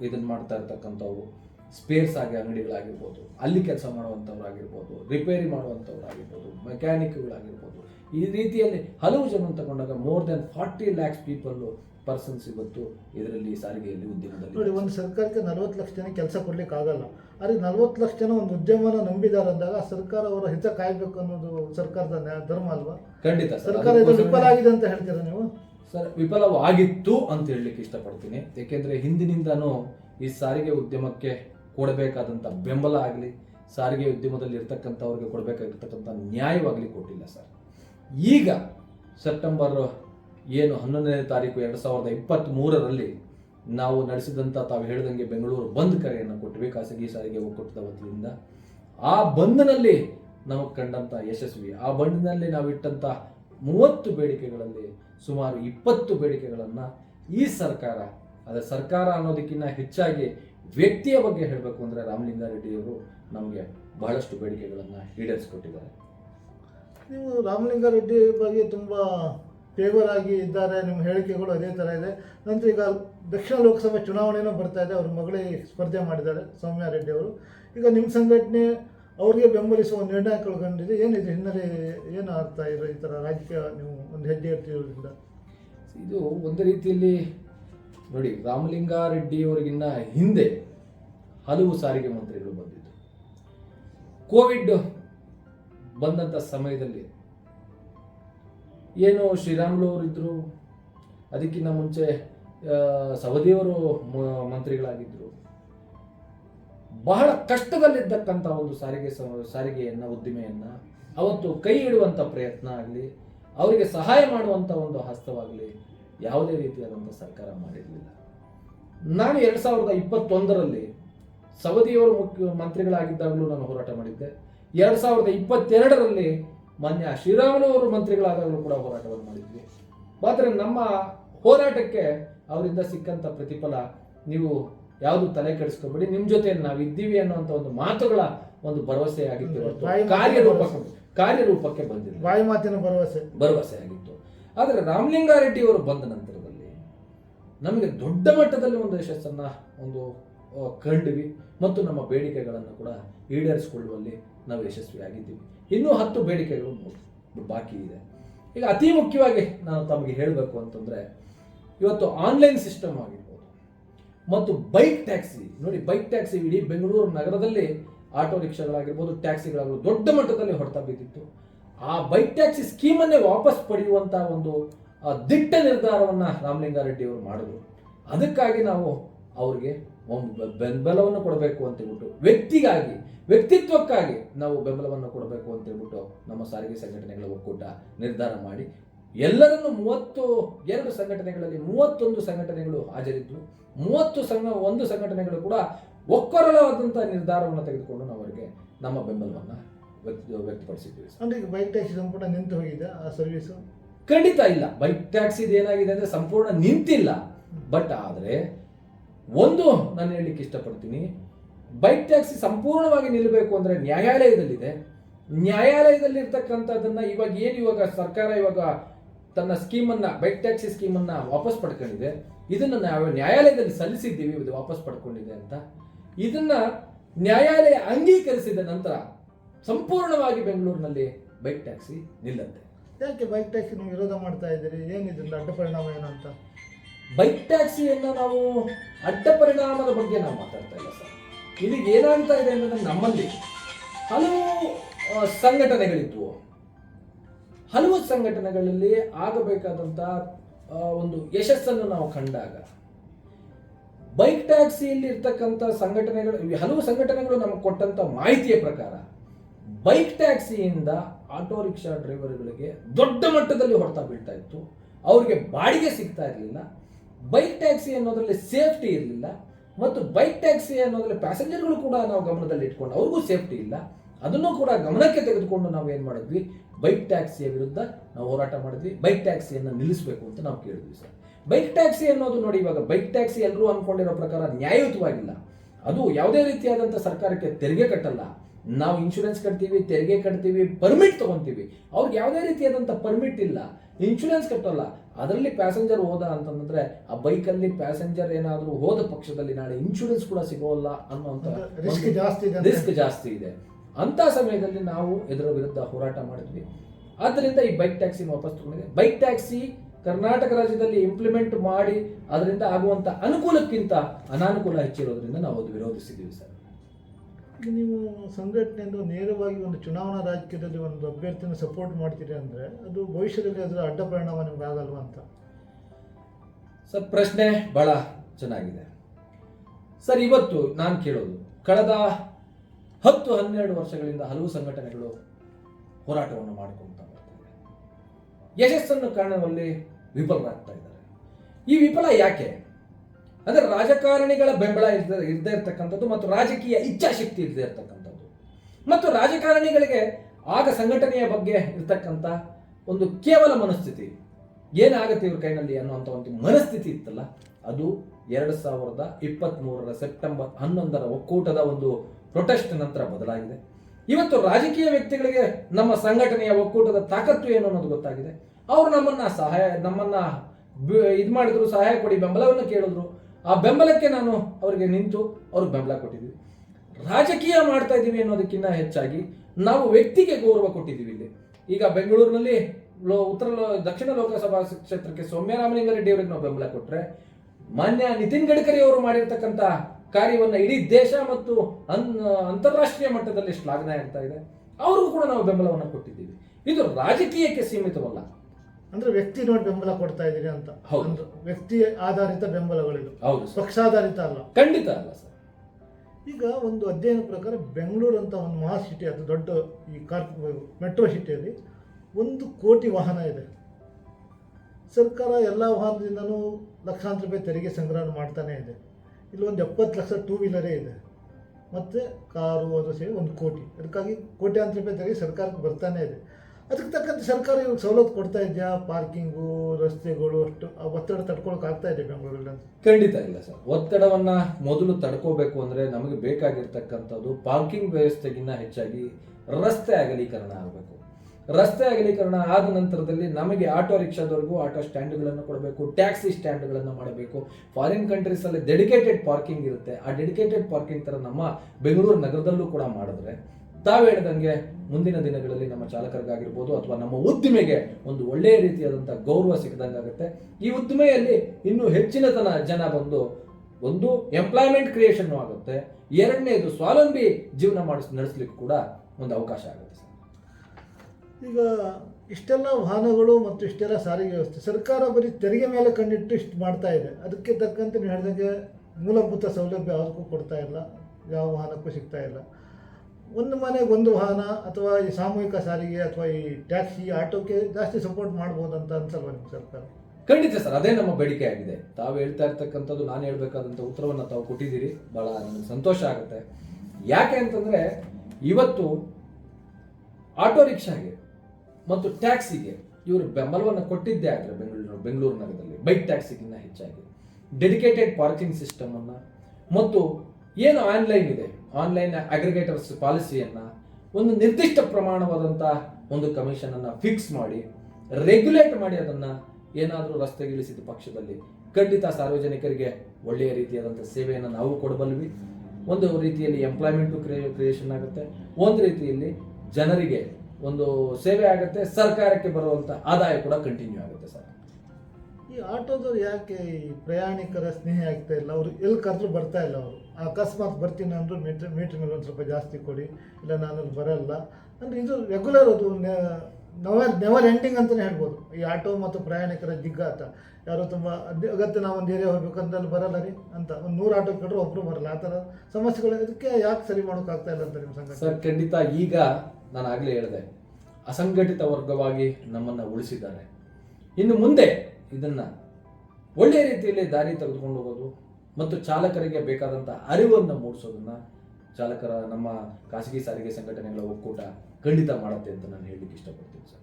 ಇದನ್ನು ಮಾಡ್ತಾ ಇರ್ತಕ್ಕಂಥವು. ಸ್ಪೇರ್ಸ್ ಆಗಿ ಅಂಗಡಿಗಳಾಗಿರ್ಬೋದು ಅಲ್ಲಿ ಕೆಲಸ ಮಾಡುವಂಥವ್ರಾಗಿರ್ಬೋದು ರಿಪೇರಿ ಮಾಡುವಂಥವ್ರಾಗಿರ್ಬೋದು ಮೆಕ್ಯಾನಿಕ್ಗಳಾಗಿರ್ಬೋದು ಈ ರೀತಿಯಲ್ಲಿ ಹಲವು ಜನ ತಗೊಂಡಾಗ more than forty lakhs people persons ಇವತ್ತು ಇದರಲ್ಲಿ ಸಾರಿಗೆಯಲ್ಲಿ ಉದ್ಯಮದಲ್ಲಿ. ನೋಡಿ ಒಂದು ಸರ್ಕಾರಕ್ಕೆ ನಲವತ್ತು ಲಕ್ಷ ಜನ ಕೆಲಸ ಕೊಡ್ಲಿಕ್ಕೆ ಆಗಲ್ಲ. ಆದರೆ ನಲವತ್ತು ಲಕ್ಷ ಜನ ಒಂದು ಉದ್ಯಮನ ನಂಬಿದ್ದಾರೆ ಅಂದಾಗ ಸರ್ಕಾರ ಅವರ ಹಿತ ಕಾಯ್ಬೇಕು ಅನ್ನೋದು ಸರ್ಕಾರದ ಧರ್ಮ ಅಲ್ವಾ? ಖಂಡಿತ ಸರ್ಕಾರ ಇದು ವಿಫಲ ಆಗಿದೆ ಅಂತ ಹೇಳ್ತೀರಾ ನೀವು? ಸರ್ ವಿಫಲವಾಗಿತ್ತು ಅಂತ ಹೇಳಲಿಕ್ಕೆ ಇಷ್ಟಪಡ್ತೀನಿ. ಏಕೆಂದ್ರೆ ಹಿಂದಿನಿಂದನೂ ಈ ಸಾರಿಗೆ ಉದ್ಯಮಕ್ಕೆ ಕೊಡಬೇಕಾದಂಥ ಬೆಂಬಲ ಆಗಲಿ, ಸಾರಿಗೆ ಉದ್ಯಮದಲ್ಲಿ ಇರ್ತಕ್ಕಂಥವ್ರಿಗೆ ಕೊಡಬೇಕಾಗಿರ್ತಕ್ಕಂಥ ನ್ಯಾಯವಾಗಲಿ ಕೊಟ್ಟಿಲ್ಲ ಸರ್. ಈಗ ಸೆಪ್ಟೆಂಬರ್ ಏನು ಹನ್ನೊಂದನೇ ತಾರೀಕು ಎರಡು ಸಾವಿರದ ಇಪ್ಪತ್ತ್ ಮೂರರಲ್ಲಿ ನಾವು ನಡೆಸಿದಂಥ ತಾವು ಹೇಳಿದಂಗೆ ಬೆಂಗಳೂರು ಬಂದ್ ಕರೆಯನ್ನು ಕೊಟ್ಟಿವೆ, ಖಾಸಗಿ ಸಾರಿಗೆ ಒಕ್ಕೂಟದ ವತಿಯಿಂದ. ಆ ಬಂದ್ನಲ್ಲಿ ನಾವು ಕಂಡಂಥ ಯಶಸ್ವಿ. ಆ ಬಂದ್ನಲ್ಲಿ ನಾವು ಇಟ್ಟಂಥ ಮೂವತ್ತು ಬೇಡಿಕೆಗಳಲ್ಲಿ ಸುಮಾರು ಇಪ್ಪತ್ತು ಬೇಡಿಕೆಗಳನ್ನು ಈ ಸರ್ಕಾರ, ಅದೇ ಸರ್ಕಾರ ಅನ್ನೋದಕ್ಕಿಂತ ಹೆಚ್ಚಾಗಿ ವ್ಯಕ್ತಿಯ ಬಗ್ಗೆ ಹೇಳಬೇಕು ಅಂದರೆ ರಾಮಲಿಂಗಾರೆಡ್ಡಿಯವರು ನಮಗೆ ಬಹಳಷ್ಟು ಬೇಡಿಕೆಗಳನ್ನು ಈಡೇರಿಸಿಕೊಟ್ಟಿದ್ದಾರೆ. ನೀವು ರಾಮಲಿಂಗಾರೆಡ್ಡಿ ಬಗ್ಗೆ ತುಂಬ ಫೇವರ್ ಆಗಿ ಇದ್ದಾರೆ ನಿಮ್ಮ ಹೇಳಿಕೆಗಳು ಅದೇ ಥರ ಇದೆ. ನಂತರ ಈಗ ದಕ್ಷಿಣ ಲೋಕಸಭೆ ಚುನಾವಣೆನೂ ಬರ್ತಾ ಇದೆ ಅವ್ರ ಮಗಳೇ ಸ್ಪರ್ಧೆ ಮಾಡಿದ್ದಾರೆ ಸೌಮ್ಯ ರೆಡ್ಡಿ ಅವರು. ಈಗ ನಿಮ್ಮ ಸಂಘಟನೆ ಅವ್ರಿಗೆ ಬೆಂಬಲಿಸುವ ನಿರ್ಣಯ ಕಳ್ಕೊಂಡಿದೆ ಏನಿದೆ ಹಿನ್ನೆಲೆ ಏನು ಅರ್ಥ ಇದೆ ಈ ಥರ ರಾಜಕೀಯ ನೀವು ಒಂದು ಹೆಜ್ಜೆ ಇರ್ತಿರೋದ್ರಿಂದ ಇದು ಒಂದು ರೀತಿಯಲ್ಲಿ ನೋಡಿ, ರಾಮಲಿಂಗಾರೆಡ್ಡಿಯವರಿಗಿನ್ನ ಹಿಂದೆ ಹಲವು ಸಾರಿಗೆ ಮಂತ್ರಿಗಳು ಬಂದಿದ್ದು ಕೋವಿಡ್ ಬಂದಂಥ ಸಮಯದಲ್ಲಿ ಏನು ಶ್ರೀರಾಮುಲು ಅವರಿದ್ದರು ಅದಕ್ಕಿಂತ ಮುಂಚೆ ಸವದಿಯವರು ಮಂತ್ರಿಗಳಾಗಿದ್ದರು ಬಹಳ ಕಷ್ಟದಲ್ಲಿದ್ದಕ್ಕಂಥ ಒಂದು ಸಾರಿಗೆ ಸಾರಿಗೆಯನ್ನ, ಉದ್ದಿಮೆಯನ್ನ ಅವತ್ತು ಕೈ ಇಡುವಂಥ ಪ್ರಯತ್ನ ಆಗಲಿ, ಅವರಿಗೆ ಸಹಾಯ ಮಾಡುವಂಥ ಒಂದು ಹಸ್ತವಾಗಲಿ ಯಾವುದೇ ರೀತಿಯಾದಂಥ ಸರ್ಕಾರ ಮಾಡಿರಲಿಲ್ಲ. ನಾನು ಎರಡು ಸಾವಿರದ ಇಪ್ಪತ್ತೊಂದರಲ್ಲಿ ಸವದಿಯವರು ಮುಖ್ಯ ಮಂತ್ರಿಗಳಾಗಿದ್ದಾಗಲೂ ನಾನು ಹೋರಾಟ ಮಾಡಿದ್ದೆ. ಎರಡು ಸಾವಿರದ ಇಪ್ಪತ್ತೆರಡರಲ್ಲಿ ಮಾನ್ಯ ಶ್ರೀರಾಮುಲು ಅವರು ಮಂತ್ರಿಗಳಾದಾಗಲೂ ಕೂಡ ಹೋರಾಟವನ್ನು ಮಾಡಿದ್ವಿ. ಆದರೆ ನಮ್ಮ ಹೋರಾಟಕ್ಕೆ ಅವರಿಂದ ಸಿಕ್ಕಂಥ ಪ್ರತಿಫಲ ನೀವು ಯಾವುದು ತಲೆ ಕೆಡಿಸ್ಕೊಬೇಡಿ ನಿಮ್ಮ ಜೊತೆ ನಾವು ಇದ್ದೀವಿ ಅನ್ನುವಂಥ ಒಂದು ಮಾತುಗಳ ಒಂದು ಭರವಸೆ ಆಗಿತ್ತು ಕಾರ್ಯರೂಪಕ್ಕೆ. ಕಾರ್ಯರೂಪಕ್ಕೆ ಬಂದಿದೆ. ಬಾಯಿ ಮಾತಿನ ಭರವಸೆ. ಭರವಸೆ ಆಗಿತ್ತು ಆದರೆ ರಾಮಲಿಂಗಾರೆಡ್ಡಿಯವರು ಬಂದ ನಂತರದಲ್ಲಿ ನಮಗೆ ದೊಡ್ಡ ಮಟ್ಟದಲ್ಲಿ ಒಂದು ಯಶಸ್ಸನ್ನು, ಒಂದು ಕಂಡ್ವಿ ಮತ್ತು ನಮ್ಮ ಬೇಡಿಕೆಗಳನ್ನು ಕೂಡ ಈಡೇರಿಸಿಕೊಳ್ಳುವಲ್ಲಿ ನಾವು ಯಶಸ್ವಿಯಾಗಿದ್ದೀವಿ. ಇನ್ನೂ ಹತ್ತು ಬೇಡಿಕೆಗಳು ಬಾಕಿ ಇದೆ. ಈಗ ಅತಿ ಮುಖ್ಯವಾಗಿ ನಾನು ತಮಗೆ ಹೇಳಬೇಕು ಅಂತಂದರೆ, ಇವತ್ತು ಆನ್ಲೈನ್ ಸಿಸ್ಟಮ್ ಆಗಿರ್ಬೋದು ಮತ್ತು ಬೈಕ್ ಟ್ಯಾಕ್ಸಿ, ನೋಡಿ ಬೈಕ್ ಟ್ಯಾಕ್ಸಿ ಇಡೀ ಬೆಂಗಳೂರು ನಗರದಲ್ಲಿ ಆಟೋ ರಿಕ್ಷಾಗಳಾಗಿರ್ಬೋದು, ಟ್ಯಾಕ್ಸಿಗಳಾಗಿರ್ಬೋದು ದೊಡ್ಡ ಮಟ್ಟದಲ್ಲಿ ಹೊಡೆತ ಬಿದ್ದಿತ್ತು ಆ ಬೈಕ್ ಟ್ಯಾಕ್ಸಿ ಸ್ಕೀಮನ್ನೇ ವಾಪಸ್ ಪಡೆಯುವಂತ ಒಂದು ದಿಟ್ಟ ನಿರ್ಧಾರವನ್ನ ರಾಮಲಿಂಗಾರೆಡ್ಡಿ ಅವರು ಮಾಡಿದ್ರು. ಅದಕ್ಕಾಗಿ ನಾವು ಅವ್ರಿಗೆ ಒಂದು ಬೆಂಬಲವನ್ನು ಕೊಡಬೇಕು ಅಂತ ಹೇಳ್ಬಿಟ್ಟು, ವ್ಯಕ್ತಿಗಾಗಿ, ವ್ಯಕ್ತಿತ್ವಕ್ಕಾಗಿ ನಾವು ಬೆಂಬಲವನ್ನು ಕೊಡಬೇಕು ಅಂತ ಹೇಳ್ಬಿಟ್ಟು ನಮ್ಮ ಸಾರಿಗೆ ಸಂಘಟನೆಗಳ ಒಕ್ಕೂಟ ನಿರ್ಧಾರ ಮಾಡಿ, ಎಲ್ಲರನ್ನು ಮೂವತ್ತು, ಎರಡು ಸಂಘಟನೆಗಳಲ್ಲಿ ಮೂವತ್ತೊಂದು ಸಂಘಟನೆಗಳು ಹಾಜರಿದ್ವು. ಮೂವತ್ತು ಸಂಘ, ಒಂದು ಸಂಘಟನೆಗಳು ಕೂಡ ಒಕ್ಕರಳವಾದಂಥ ನಿರ್ಧಾರವನ್ನು ತೆಗೆದುಕೊಂಡು ನಾವು ಅವರಿಗೆ ನಮ್ಮ ಬೆಂಬಲವನ್ನು ವ್ಯಕ್ತಪಡಿಸಿದ್ದೀವಿ ಸರ್. ಅಂದ್ರೆ ಈಗ ಬೈಕ್ ಟ್ಯಾಕ್ಸಿ ಸಂಪೂರ್ಣ ನಿಂತು ಹೋಗಿದೆ ಆ ಸರ್ವಿಸು ಖಂಡಿತ ಇಲ್ಲ. ಬೈಕ್ ಟ್ಯಾಕ್ಸಿ ಏನಾಗಿದೆ ಅಂದ್ರೆ ಸಂಪೂರ್ಣ ನಿಂತಿಲ್ಲ. ಬಟ್ ಆದರೆ ಒಂದು ನಾನು ಹೇಳಲಿಕ್ಕೆ ಇಷ್ಟಪಡ್ತೀನಿ ಬೈಕ್ ಟ್ಯಾಕ್ಸಿ ಸಂಪೂರ್ಣವಾಗಿ ನಿಲ್ಲಬೇಕು ಅಂದ್ರೆ ನ್ಯಾಯಾಲಯದಲ್ಲಿದೆ. ನ್ಯಾಯಾಲಯದಲ್ಲಿ ಇರ್ತಕ್ಕಂಥದ್ದನ್ನ ಇವಾಗ ಏನು ಇವಾಗ ಸರ್ಕಾರ ಇವಾಗ ತನ್ನ ಸ್ಕೀಮನ್ನು ಬೈಕ್ ಟ್ಯಾಕ್ಸಿ ಸ್ಕೀಮನ್ನು ವಾಪಸ್ ಪಡ್ಕೊಂಡಿದೆ. ಇದನ್ನ ನಾವು ನ್ಯಾಯಾಲಯದಲ್ಲಿ ಸಲ್ಲಿಸಿದ್ದೀವಿ ಇದು ವಾಪಸ್ ಪಡ್ಕೊಂಡಿದೆ ಅಂತ. ಇದನ್ನ ನ್ಯಾಯಾಲಯ ಅಂಗೀಕರಿಸಿದ ನಂತರ ಸಂಪೂರ್ಣವಾಗಿ ಬೆಂಗಳೂರಿನಲ್ಲಿ ಬೈಕ್ ಟ್ಯಾಕ್ಸಿ ನಿಲ್ಲುತ್ತೆ. ಯಾಕೆ ಬೈಕ್ ಟ್ಯಾಕ್ಸಿ ನೀವು ವಿರೋಧ ಮಾಡ್ತಾ ಇದ್ದೀರಿ? ಏನಿದ್ರಿಂದ ಅಡ್ಡ ಪರಿಣಾಮ ಏನು ಅಂತ? ಬೈಕ್ ಟ್ಯಾಕ್ಸಿಯನ್ನು ನಾವು ಅಡ್ಡ ಪರಿಣಾಮದ ಬಗ್ಗೆ ನಾವು ಮಾತಾಡ್ತಾ ಇಲ್ಲ ಸರ್. ಇದೀಗ ಏನಾಗ್ತಾ ಇದೆ ಅಂದರೆ ನಮ್ಮಲ್ಲಿ ಹಲವು ಸಂಘಟನೆಗಳಿದ್ವು. ಹಲವು ಸಂಘಟನೆಗಳಲ್ಲಿ ಆಗಬೇಕಾದಂಥ ಒಂದು ಯಶಸ್ಸನ್ನು ನಾವು ಕಂಡಾಗ ಬೈಕ್ ಟ್ಯಾಕ್ಸಿಯಲ್ಲಿ ಇರ್ತಕ್ಕಂಥ ಸಂಘಟನೆಗಳು ಹಲವು ಸಂಘಟನೆಗಳು ನಮಗೆ ಕೊಟ್ಟಂತ ಮಾಹಿತಿಯ ಪ್ರಕಾರ ಬೈಕ್ ಟ್ಯಾಕ್ಸಿಯಿಂದ ಆಟೋ ರಿಕ್ಷಾ ಡ್ರೈವರ್ಗಳಿಗೆ ದೊಡ್ಡ ಮಟ್ಟದಲ್ಲಿ ಹೊಡೆತ ಬೀಳ್ತಾ ಇತ್ತು. ಅವರಿಗೆ ಬಾಡಿಗೆ ಸಿಗ್ತಾ ಇರಲಿಲ್ಲ. ಬೈಕ್ ಟ್ಯಾಕ್ಸಿ ಅನ್ನೋದರಲ್ಲಿ ಸೇಫ್ಟಿ ಇರಲಿಲ್ಲ. ಮತ್ತು ಬೈಕ್ ಟ್ಯಾಕ್ಸಿ ಅನ್ನೋದ್ರಲ್ಲಿ ಪ್ಯಾಸೆಂಜರ್ಗಳು ಕೂಡ ನಾವು ಗಮನದಲ್ಲಿ ಇಟ್ಕೊಂಡು ಅವ್ರಿಗೂ ಸೇಫ್ಟಿ ಇಲ್ಲ. ಅದನ್ನು ಕೂಡ ಗಮನಕ್ಕೆ ತೆಗೆದುಕೊಂಡು ನಾವು ಏನು ಮಾಡಿದ್ವಿ? ಬೈಕ್ ಟ್ಯಾಕ್ಸಿಯ ವಿರುದ್ಧ ನಾವು ಹೋರಾಟ ಮಾಡಿದ್ವಿ. ಬೈಕ್ ಟ್ಯಾಕ್ಸಿಯನ್ನು ನಿಲ್ಲಿಸಬೇಕು ಅಂತ ನಾವು ಕೇಳಿದ್ವಿ ಸರ್. ಬೈಕ್ ಟ್ಯಾಕ್ಸಿ ಅನ್ನೋದು ನೋಡಿ ಇವಾಗ ಬೈಕ್ ಟ್ಯಾಕ್ಸಿ ಎಲ್ಲರೂ ಅನ್ಕೊಂಡಿರೋ ಪ್ರಕಾರ ನ್ಯಾಯಯುತವಾಗಿಲ್ಲ. ಅದು ಯಾವುದೇ ರೀತಿಯಾದಂಥ ಸರ್ಕಾರಕ್ಕೆ ತೆರಿಗೆ ಕಟ್ಟಲ್ಲ. ನಾವು ಇನ್ಶೂರೆನ್ಸ್ ಕಟ್ತೀವಿ ತೆರಿಗೆ ಕಟ್ತೀವಿ ಪರ್ಮಿಟ್ ತಗೊಂತೀವಿ. ಅವ್ರಿಗೆ ಯಾವುದೇ ರೀತಿಯಾದಂಥ ಪರ್ಮಿಟ್ ಇಲ್ಲ. ಇನ್ಶೂರೆನ್ಸ್ ಕಟ್ಟೋಲ್ಲ. ಅದರಲ್ಲಿ ಪ್ಯಾಸೆಂಜರ್ ಹೋದ ಅಂತಂದ್ರೆ ಆ ಬೈಕಲ್ಲಿ ಪ್ಯಾಸೆಂಜರ್ ಏನಾದರೂ ಹೋದ ಪಕ್ಷದಲ್ಲಿ ನಾಳೆ ಇನ್ಶೂರೆನ್ಸ್ ಕೂಡ ಸಿಗೋಲ್ಲ ಅನ್ನೋಂಥ ರಿಸ್ಕ್ ಜಾಸ್ತಿ ಇದೆ ಅಂತ ರಿಸ್ಕ್ ಜಾಸ್ತಿ ಇದೆ. ಅಂತ ಸಮಯದಲ್ಲಿ ನಾವು ಇದರ ವಿರುದ್ಧ ಹೋರಾಟ ಮಾಡಿದ್ವಿ. ಆದ್ದರಿಂದ ಈ ಬೈಕ್ ಟ್ಯಾಕ್ಸಿ ವಾಪಸ್ ತಗೊಂಡಿದೆ. ಬೈಕ್ ಟ್ಯಾಕ್ಸಿ ಕರ್ನಾಟಕ ರಾಜ್ಯದಲ್ಲಿ ಇಂಪ್ಲಿಮೆಂಟ್ ಮಾಡಿ ಅದರಿಂದ ಆಗುವಂತ ಅನುಕೂಲಕ್ಕಿಂತ ಅನಾನುಕೂಲ ಹೆಚ್ಚಿರೋದ್ರಿಂದ ನಾವು ಅದು ವಿರೋಧಿಸಿದ್ದೀವಿ ಸರ್. ನೀವು ಸಂಘಟನೆಯಿಂದ ನೇರವಾಗಿ ಒಂದು ಚುನಾವಣಾ ರಾಜಕೀಯದಲ್ಲಿ ಒಂದು ಅಭ್ಯರ್ಥಿನ ಸಪೋರ್ಟ್ ಮಾಡ್ತೀರಿ ಅಂದರೆ ಅದು ಭವಿಷ್ಯದಲ್ಲಿ ಅದರ ಅಡ್ಡ ಪರಿಣಾಮ ನಿಮ್ಗೆ ಆಗಲ್ವಾ ಅಂತ? ಸರ್, ಪ್ರಶ್ನೆ ಬಹಳ ಚೆನ್ನಾಗಿದೆ. ಸರ್, ಇವತ್ತು ನಾನು ಕೇಳೋದು, ಕಳೆದ ಹತ್ತು ಹನ್ನೆರಡು ವರ್ಷಗಳಿಂದ ಹಲವು ಸಂಘಟನೆಗಳು ಹೋರಾಟವನ್ನು ಮಾಡಿಕೊಳ್ತಾ ಬರ್ತಾರೆ ಯಶಸ್ಸನ್ನು ಕಾಣುವಲ್ಲಿ ವಿಫಲರಾಗ್ತಾ ಇದ್ದಾರೆ. ಈ ವಿಫಲ ಯಾಕೆ? ಅಂದ್ರೆ ರಾಜಕಾರಣಿಗಳ ಬೆಂಬಲ ಇರ್ದ, ಇರದೇ ಇರ್ತಕ್ಕಂಥದ್ದು ಮತ್ತು ರಾಜಕೀಯ ಇಚ್ಛಾಶಕ್ತಿ ಇರದೇ ಇರ್ತಕ್ಕಂಥದ್ದು. ಮತ್ತು ರಾಜಕಾರಣಿಗಳಿಗೆ ಆಗ ಸಂಘಟನೆಯ ಬಗ್ಗೆ ಇರ್ತಕ್ಕಂಥ ಒಂದು ಕೇವಲ ಮನಸ್ಥಿತಿ. ಏನಾಗುತ್ತೆ ಇವ್ರ ಕೈನಲ್ಲಿ ಅನ್ನುವಂಥ ಒಂದು ಮನಸ್ಥಿತಿ ಇತ್ತಲ್ಲ, ಅದು ಎರಡು ಸಾವಿರದ ಇಪ್ಪತ್ತ್ ಮೂರರ ಸೆಪ್ಟೆಂಬರ್ ಹನ್ನೊಂದರ ಒಕ್ಕೂಟದ ಒಂದು ಪ್ರೊಟೆಸ್ಟ್ ನಂತರ ಬದಲಾಗಿದೆ. ಇವತ್ತು ರಾಜಕೀಯ ವ್ಯಕ್ತಿಗಳಿಗೆ ನಮ್ಮ ಸಂಘಟನೆಯ ಒಕ್ಕೂಟದ ತಾಕತ್ತು ಏನು ಅನ್ನೋದು ಗೊತ್ತಾಗಿದೆ. ಅವರು ನಮ್ಮನ್ನ ಸಹಾಯ, ನಮ್ಮನ್ನ ಇದು ಮಾಡಿದ್ರು, ಸಹಾಯ ಕೊಡಿ, ಬೆಂಬಲವನ್ನು ಕೇಳಿದ್ರು. ಆ ಬೆಂಬಲಕ್ಕೆ ನಾನು ಅವರಿಗೆ ನಿಂತು ಅವ್ರಿಗೆ ಬೆಂಬಲ ಕೊಟ್ಟಿದ್ದೀವಿ. ರಾಜಕೀಯ ಮಾಡ್ತಾ ಇದ್ದೀವಿ ಅನ್ನೋದಕ್ಕಿಂತ ಹೆಚ್ಚಾಗಿ ನಾವು ವ್ಯಕ್ತಿಗೆ ಗೌರವ ಕೊಟ್ಟಿದ್ದೀವಿ ಇಲ್ಲಿ. ಈಗ ಬೆಂಗಳೂರಿನಲ್ಲಿ ಲೋ- ಉತ್ತರ ದಕ್ಷಿಣ ಲೋಕಸಭಾ ಕ್ಷೇತ್ರಕ್ಕೆ ಸೌಮ್ಯ ರಾಮಲಿಂಗಾರೆಡ್ಡಿ ಅವರಿಗೆ ನಾವು ಬೆಂಬಲ ಕೊಟ್ಟರೆ ಮಾನ್ಯ ನಿತಿನ್ ಗಡ್ಕರಿ ಅವರು ಮಾಡಿರ್ತಕ್ಕಂಥ ಕಾರ್ಯವನ್ನು ಇಡೀ ದೇಶ ಮತ್ತು ಅನ್, ಅಂತಾರಾಷ್ಟ್ರೀಯ ಮಟ್ಟದಲ್ಲಿ ಶ್ಲಾಘನೆ ಆಗ್ತಾ ಇದೆ. ಅವ್ರಿಗೂ ಕೂಡ ನಾವು ಬೆಂಬಲವನ್ನು ಕೊಟ್ಟಿದ್ದೀವಿ. ಇದು ರಾಜಕೀಯಕ್ಕೆ ಸೀಮಿತವಲ್ಲ. ಅಂದ್ರೆ ವ್ಯಕ್ತಿ ನೋಡಿ ಬೆಂಬಲ ಕೊಡ್ತಾ ಇದ್ದೀರಿ ಅಂತ. ಒಂದು ಅಂದ್ರೆ ವ್ಯಕ್ತಿ ಆಧಾರಿತ ಬೆಂಬಲಗಳಿದು ಹೌದು ಸರ್. ಪಕ್ಷಾಧಾರಿತ ಅಲ್ಲ. ಖಂಡಿತ ಅಲ್ಲ ಸರ್. ಈಗ ಒಂದು ಅಧ್ಯಯನ ಪ್ರಕಾರ ಬೆಂಗಳೂರು ಅಂತ ಒಂದು ಮಹಾ ಸಿಟಿ ಅದು ದೊಡ್ಡ ಈ ಕಾರ್ ಮೆಟ್ರೋ ಸಿಟಿಯಲ್ಲಿ ಒಂದು ಕೋಟಿ ವಾಹನ ಇದೆ. ಸರ್ಕಾರ ಎಲ್ಲ ವಾಹನದಿಂದನೂ ಲಕ್ಷಾಂತರ ರೂಪಾಯಿ ತೆರಿಗೆ ಸಂಗ್ರಹ ಮಾಡ್ತಾನೆ ಇದೆ. ಇಲ್ಲಿ ಒಂದು ಎಪ್ಪತ್ತು ಲಕ್ಷ ಟೂ ವೀಲರೇ ಇದೆ. ಮತ್ತು ಕಾರು ಅದು ಸೇರಿ ಒಂದು ಕೋಟಿ. ಅದಕ್ಕಾಗಿ ಕೋಟ್ಯಾಂತರ ರೂಪಾಯಿ ತೆರಿಗೆ ಸರ್ಕಾರಕ್ಕೆ ಬರ್ತಾನೆ ಇದೆ. ಅದಕ್ಕೆ ತಕ್ಕಂತೆ ಸರ್ಕಾರ ಇವಾಗ ಸವಲತ್ತು ಕೊಡ್ತಾ ಇದೆಯಾ? ಪಾರ್ಕಿಂಗು, ರಸ್ತೆಗಳು ಅಷ್ಟು ಒತ್ತಡ ತಡ್ಕೊಳಕ್ ಆಗ್ತಾ ಇದೆ ಬೆಂಗಳೂರಲ್ಲಿ ಖಂಡಿತ ಇಲ್ಲ ಸರ್. ಒತ್ತಡವನ್ನು ಮೊದಲು ತಡ್ಕೋಬೇಕು ಅಂದರೆ ನಮಗೆ ಬೇಕಾಗಿರ್ತಕ್ಕಂಥದ್ದು ಪಾರ್ಕಿಂಗ್ ವ್ಯವಸ್ಥೆಗಿನ್ನ ಹೆಚ್ಚಾಗಿ ರಸ್ತೆ ಅಗಲೀಕರಣ ಆಗಬೇಕು. ರಸ್ತೆ ಅಗಲೀಕರಣ ಆದ ನಂತರದಲ್ಲಿ ನಮಗೆ ಆಟೋ ರಿಕ್ಷಾದವರೆಗೂ ಆಟೋ ಸ್ಟ್ಯಾಂಡ್ಗಳನ್ನು ಕೊಡಬೇಕು, ಟ್ಯಾಕ್ಸಿ ಸ್ಟ್ಯಾಂಡ್ಗಳನ್ನು ಮಾಡಬೇಕು. ಫಾರಿನ್ ಕಂಟ್ರೀಸಲ್ಲಿ ಡೆಡಿಕೇಟೆಡ್ ಪಾರ್ಕಿಂಗ್ ಇರುತ್ತೆ. ಆ ಡೆಡಿಕೇಟೆಡ್ ಪಾರ್ಕಿಂಗ್ ತರ ನಮ್ಮ ಬೆಂಗಳೂರು ನಗರದಲ್ಲೂ ಕೂಡ ಮಾಡಿದ್ರೆ ತಾವು ಹೇಳ್ದಂಗೆ ಮುಂದಿನ ದಿನಗಳಲ್ಲಿ ನಮ್ಮ ಚಾಲಕರಿಗಾಗಿರ್ಬೋದು ಅಥವಾ ನಮ್ಮ ಉದ್ದಿಮೆಗೆ ಒಂದು ಒಳ್ಳೆಯ ರೀತಿಯಾದಂಥ ಗೌರವ ಸಿಕ್ಕದಂಗಾಗುತ್ತೆ ಈ ಉದ್ದಿಮೆಯಲ್ಲಿ ಇನ್ನೂ ಹೆಚ್ಚಿನ ತನ ಜನ ಬಂದು ಒಂದು ಎಂಪ್ಲಾಯ್ಮೆಂಟ್ ಕ್ರಿಯೇಷನ್ ಆಗುತ್ತೆ. ಎರಡನೇದು ಸ್ವಾವಲಂಬಿ ಜೀವನ ಮಾಡಿಸ್, ನಡೆಸಲಿಕ್ಕೆ ಕೂಡ ಒಂದು ಅವಕಾಶ ಆಗುತ್ತೆ ಸರ್. ಈಗ ಇಷ್ಟೆಲ್ಲ ವಾಹನಗಳು ಮತ್ತು ಇಷ್ಟೆಲ್ಲ ಸಾರಿಗೆ ವ್ಯವಸ್ಥೆ, ಸರ್ಕಾರ ಬರೀ ತೆರಿಗೆ ಮೇಲೆ ಕಣ್ಣಿಟ್ಟು ಇಷ್ಟು ಮಾಡ್ತಾ ಇದೆ. ಅದಕ್ಕೆ ತಕ್ಕಂತೆ ನೀವು ಹೇಳಿದಂಗೆ ಮೂಲಭೂತ ಸೌಲಭ್ಯ ಯಾವುದಕ್ಕೂ ಕೊಡ್ತಾ ಇಲ್ಲ. ಯಾವ ವಾಹನಕ್ಕೂ ಸಿಗ್ತಾ ಇಲ್ಲ. ಒಂದು ಮನೆಗೆ ಒಂದು ವಾಹನ ಅಥವಾ ಈ ಸಾಮೂಹಿಕ ಸಾರಿಗೆ ಅಥವಾ ಈ ಟ್ಯಾಕ್ಸಿ, ಆಟೋಕ್ಕೆ ಜಾಸ್ತಿ ಸಪೋರ್ಟ್ ಮಾಡ್ಬೋದು ಅಂತ ಅನ್ಸಲ್ವಾ ನಿಮ್ಮ ಸರ್ಕಾರ? ಖಂಡಿತ ಸರ್, ಅದೇ ನಮ್ಮ ಬೇಡಿಕೆ ಆಗಿದೆ. ತಾವು ಹೇಳ್ತಾ ಇರ್ತಕ್ಕಂಥದ್ದು, ನಾನು ಹೇಳ್ಬೇಕಾದಂಥ ಉತ್ತರವನ್ನು ತಾವು ಕೊಟ್ಟಿದ್ದೀರಿ. ಬಹಳ ನನಗೆ ಸಂತೋಷ ಆಗುತ್ತೆ. ಯಾಕೆ ಅಂತಂದರೆ, ಇವತ್ತು ಆಟೋ ರಿಕ್ಷಾಗೆ ಮತ್ತು ಟ್ಯಾಕ್ಸಿಗೆ ಇವರು ಬೆಂಬಲವನ್ನು ಕೊಟ್ಟಿದ್ದೇ ಆದರೆ ಬೆಂಗಳೂರು ಬೆಂಗಳೂರು ನಗರದಲ್ಲಿ. ಬೈಕ್ ಟ್ಯಾಕ್ಸಿಗಿನ್ನ ಹೆಚ್ಚಾಗಿ. ಡೆಡಿಕೇಟೆಡ್ ಪಾರ್ಕಿಂಗ್ ಸಿಸ್ಟಮನ್ನು ಮತ್ತು ಏನು ಆನ್ಲೈನ್ ಇದೆ? ಆನ್ಲೈನ್ ಅಗ್ರಿಗೇಟರ್ಸ್ ಪಾಲಿಸಿಯನ್ನು ಒಂದು ನಿರ್ದಿಷ್ಟ ಪ್ರಮಾಣವಾದಂಥ ಒಂದು ಕಮಿಷನ್ ಅನ್ನ ಫಿಕ್ಸ್ ಮಾಡಿ ರೆಗ್ಯುಲೇಟ್ ಮಾಡಿ ಅದನ್ನ ಏನಾದರೂ ರಸ್ತೆಗಿಳಿಸಿದ ಪಕ್ಷದಲ್ಲಿ ಖಂಡಿತ ಸಾರ್ವಜನಿಕರಿಗೆ ಒಳ್ಳೆಯ ರೀತಿಯಾದಂಥ ಸೇವೆಯನ್ನು ನಾವು ಕೊಡಬಲ್ವಿ. ಒಂದು ರೀತಿಯಲ್ಲಿ ಎಂಪ್ಲಾಯ್ಮೆಂಟು ಕ್ರಿಯೇಷನ್ ಆಗುತ್ತೆ. ಒಂದು ರೀತಿಯಲ್ಲಿ ಜನರಿಗೆ ಒಂದು ಸೇವೆ ಆಗುತ್ತೆ. ಸರ್ಕಾರಕ್ಕೆ ಬರುವಂತ ಆದಾಯ ಕೂಡ ಕಂಟಿನ್ಯೂ ಆಗುತ್ತೆ ಸರ್. ಈ ಆಟೋದವ್ರು ಯಾಕೆ ಈ ಪ್ರಯಾಣಿಕರ ಸ್ನೇಹಿ ಆಗ್ತಾ ಇಲ್ಲ? ಅವರು ಎಲ್ಲಿ ಕರೆದ್ರು ಬರ್ತಾ ಇಲ್ಲ ಅವರು. ಅಕಸ್ಮಾತ್ ಬರ್ತೀನಿ ಅಂದ್ರೆ ಮೀಟ್ರ್ ಮೀಟ್ರ್ ಮೇಲೆ ಒಂದು ಸ್ವಲ್ಪ ಜಾಸ್ತಿ ಕೊಡಿ, ಇಲ್ಲ ನಾನು ಬರಲ್ಲ. ಅಂದರೆ ಇದು ರೆಗ್ಯುಲರ್ ಅದು ನೆವರ್ ನೆವರ್ ಎಂಡಿಂಗ್ ಅಂತಲೇ ಹೇಳ್ಬೋದು. ಈ ಆಟೋ ಮತ್ತು ಪ್ರಯಾಣಿಕರ ಜಿಗ್ಗಾಟ ಯಾರು ತುಂಬ ಅಗತ್ಯ ನಾವು ಒಂದು ಏರಿಯಾ ಹೋಗ್ಬೇಕಂದ್ರೆ ಅಲ್ಲಿ ಬರಲ್ಲ ರೀ ಅಂತ. ಒಂದು ನೂರು ಆಟೋ ಕೇಳಿದ್ರೆ ಒಬ್ಬರು ಬರಲ್ಲ. ಆ ಥರ ಸಮಸ್ಯೆಗಳು ಇದಕ್ಕೆ ಯಾಕೆ ಸರಿ ಮಾಡೋಕ್ಕಾಗ್ತಾ ಇಲ್ಲ ಅಂತ ನಿಮ್ಮ ಸಂಘ ಸರ್, ಖಂಡಿತ ಈಗ ನಾನು ಆಗಲೇ ಹೇಳಿದೆ. ಅಸಂಘಟಿತ ವರ್ಗವಾಗಿ ನಮ್ಮನ್ನು ಉಳಿಸಿದ್ದಾರೆ. ಇನ್ನು ಮುಂದೆ ಇದನ್ನ ಒಳ್ಳೆಯ ರೀತಿಯಲ್ಲಿ ದಾರಿ ತೆಗೆದುಕೊಂಡು ಹೋಗೋದು ಮತ್ತು ಚಾಲಕರಿಗೆ ಬೇಕಾದಂಥ ಅರಿವನ್ನು ಮೂಡಿಸೋದನ್ನ ಚಾಲಕರ ನಮ್ಮ ಖಾಸಗಿ ಸಾರಿಗೆ ಸಂಘಟನೆಗಳ ಒಕ್ಕೂಟ ಖಂಡಿತ ಮಾಡುತ್ತೆ ಅಂತ ನಾನು ಹೇಳಲಿಕ್ಕೆ ಇಷ್ಟಪಡ್ತೀನಿ ಸರ್.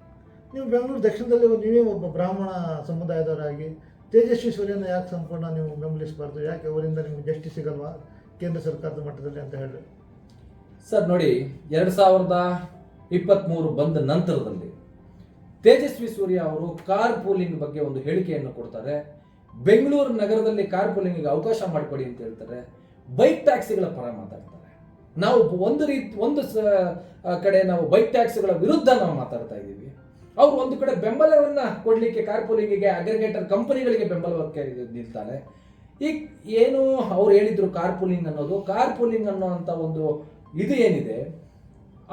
ನೀವು ಬೆಂಗಳೂರು ದಕ್ಷಿಣದಲ್ಲಿ ನೀವೇ ಒಬ್ಬ ಬ್ರಾಹ್ಮಣ ಸಮುದಾಯದವರಾಗಿ ತೇಜಸ್ವಿ ಸೂರ್ಯನ ಯಾಕೆ ಸಂಪೂರ್ಣ ನೀವು ಬೆಂಬಲಿಸಬಾರ್ದು? ಯಾಕೆ ಅವರಿಂದ ನಿಮ್ಗೆ ಜಸ್ಟಿಸ್ ಸಿಗಲ್ವಾ ಕೇಂದ್ರ ಸರ್ಕಾರದ ಮಟ್ಟದಲ್ಲಿ ಅಂತ ಹೇಳಿ ಸರ್ ನೋಡಿ ಎರಡು ಸಾವಿರದ ಇಪ್ಪತ್ತ್ಮೂರು ಬಂದ ನಂತರದಲ್ಲಿ ತೇಜಸ್ವಿ ಸೂರ್ಯ ಅವರು ಕಾರ್ ಪೂಲಿಂಗ್ ಬಗ್ಗೆ ಒಂದು ಹೇಳಿಕೆಯನ್ನು ಕೊಡ್ತಾರೆ. ಬೆಂಗಳೂರು ನಗರದಲ್ಲಿ ಕಾರ್ ಪೂಲಿಂಗಿಗೆ ಅವಕಾಶ ಮಾಡಿಕೊಡಿ ಅಂತ ಹೇಳ್ತಾರೆ. ಬೈಕ್ ಟ್ಯಾಕ್ಸಿಗಳ ಪರ ಮಾತಾಡ್ತಾರೆ. ನಾವು ಒಂದು ರೀತಿ, ಒಂದು ಕಡೆ ನಾವು ಬೈಕ್ ಟ್ಯಾಕ್ಸಿಗಳ ವಿರುದ್ಧ ನಾವು ಮಾತಾಡ್ತಾ ಇದ್ದೀವಿ. ಅವರು ಒಂದು ಕಡೆ ಬೆಂಬಲವನ್ನು ಕೊಡಲಿಕ್ಕೆ ಕಾರ್ ಪೂಲಿಂಗಿಗೆ ಅಗ್ರಿಗೇಟರ್ ಕಂಪನಿಗಳಿಗೆ ಬೆಂಬಲಕ್ಕೆ ನಿಲ್ತಾರೆ. ಈ, ಏನು ಅವ್ರು ಹೇಳಿದ್ರು ಕಾರ್ ಪೂಲಿಂಗ್ ಅನ್ನೋದು ಕಾರ್ ಪೂಲಿಂಗ್ ಅನ್ನೋಂಥ ಒಂದು ಇದು ಏನಿದೆ,